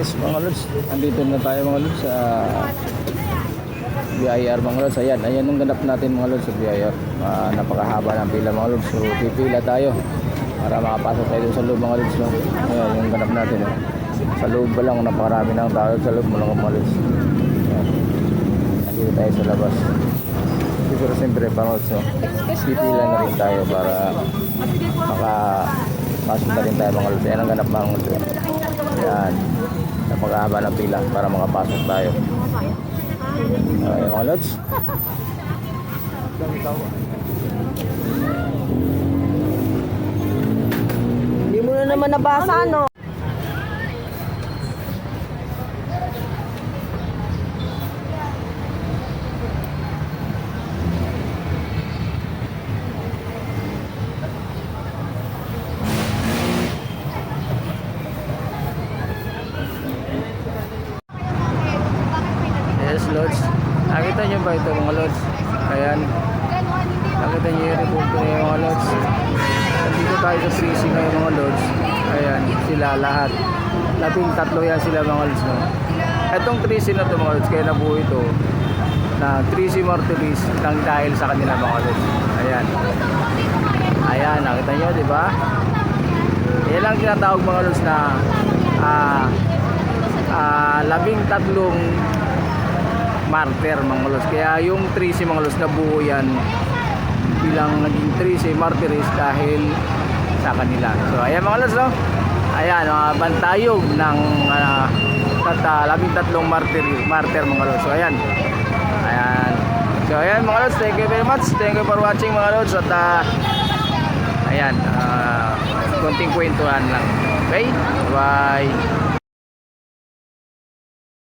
Yes mga lods, andito na tayo mga lods sa BIR mga lods. Ayan, ayan yung ganap natin mga lods sa BIR. Ah, napakahaba ng pila mga lods. So pipila tayo para makapasok tayo sa loob mga lods. No? Ayan yung ganap natin. Eh. Sa loob pa lang, napakarami ng tao sa loob mga mga lods. Ayan. Andito tayo sa labas. Pero siyempre mga lods, no? pipila na rin tayo para maka pasok na rin tayo mga lods. Ayan ang ganap mga lods. Napakahaba ng pila para makapasok tayo. Okay, mga lods. Hindi mo na naman nabasa, no? Lods. Nakita nyo ba ito mga lods? Ayan. Nakita nyo yung report ko yung mga lods. Nandito tayo sa 3C ngayon mga lods. Ayan, sila lahat. Labing tatlo yan sila mga lods. No? Itong 3C na to mga lods, kaya nabuo ito na 3C Martilis nang dahil sa kanila mga lods. Ayan. Ayan, nakita nyo, di ba? Yan lang tinatawag mga lods na ah ah, labing tatlong martyr mga lods. Kaya yung 3C mga lods nabuo yan bilang naging 3C martyrs dahil sa kanila. So ayan mga lods no. Ayan, mga bantayog ng uh, tata, labing tatlong martyr, martyr mga lods. So ayan. Ayan. So ayan mga lods, thank you very much. Thank you for watching mga lods at ah, ayan, ah, konting kwentuhan lang. Okay? Bye.